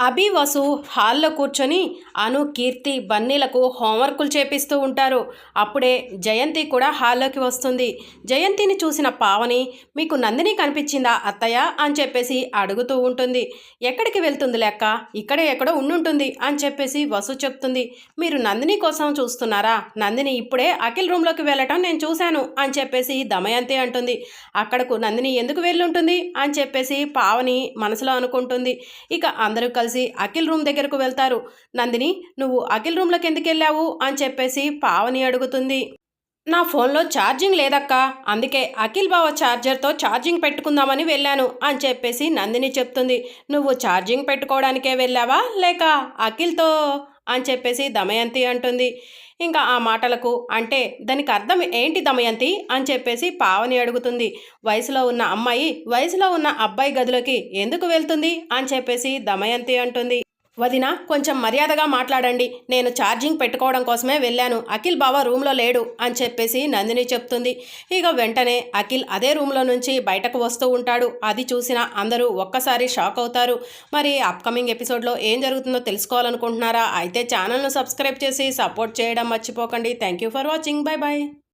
అభి వసు హాల్లో కూర్చొని అను కీర్తి బన్నీలకు హోంవర్కులు చేపిస్తూ ఉంటారు. అప్పుడే జయంతి కూడా హాల్లోకి వస్తుంది. జయంతిని చూసిన పావని మీకు నందిని కనిపించిందా అత్తయ్య? అని చెప్పేసి అడుగుతూ ఉంటుంది. ఎక్కడికి వెళ్తుంది లెక్క? ఇక్కడే ఎక్కడో ఉండుంటుంది అని చెప్పేసి వసు చెప్తుంది. మీరు నందిని కోసం చూస్తున్నారా? నందిని ఇప్పుడే అఖిల్ రూమ్లోకి వెళ్ళటం నేను చూశాను అని చెప్పేసి దమయంతి అంటుంది. అక్కడకు నందిని ఎందుకు వెళ్ళుంటుంది? అని చెప్పేసి పావని మనసులో అనుకుంటుంది. ఇక అందరూ కలిసి అఖిల్ రూమ్ దగ్గరకు వెళ్తారు. నందిని నువ్వు అఖిల్ రూమ్లోకి ఎందుకు వెళ్ళావు? అని చెప్పేసి పావని అడుగుతుంది. నా ఫోన్లో ఛార్జింగ్ లేదక్క అందుకే అఖిల్ బావ ఛార్జర్తో ఛార్జింగ్ పెట్టుకుందామని వెళ్ళాను అని చెప్పేసి నందిని చెప్తుంది. నువ్వు ఛార్జింగ్ పెట్టుకోవడానికే వెళ్ళావా లేక అఖిల్తో? అని చెప్పేసి దమయంతి అంటుంది. ఇంకా ఆ మాటలకు అంటే దానికి అర్థం ఏంటి దమయంతి అని చెప్పేసి పావని అడుగుతుంది. వయసులో ఉన్న అమ్మాయి వయసులో ఉన్న అబ్బాయి గదిలోకి ఎందుకు వెళ్తుంది అని చెప్పేసి దమయంతి అంటుంది. వదిన కొంచెం మర్యాదగా మాట్లాడండి. నేను ఛార్జింగ్ పెట్టుకోవడం కోసమే వెళ్ళాను. అఖిల్ బావ రూమ్లో లేడు అని చెప్పేసి నందిని చెప్తుంది. ఇక వెంటనే అఖిల్ అదే రూమ్లో నుంచి బయటకు వస్తూ ఉంటాడు. అది చూసిన అందరూ ఒక్కసారి షాక్ అవుతారు. మరి అప్కమింగ్ ఎపిసోడ్లో ఏం జరుగుతుందో తెలుసుకోవాలనుకుంటున్నారా? అయితే ఛానల్ను సబ్స్క్రైబ్ చేసి సపోర్ట్ చేయడం మర్చిపోకండి. Thank you for watching. Bye bye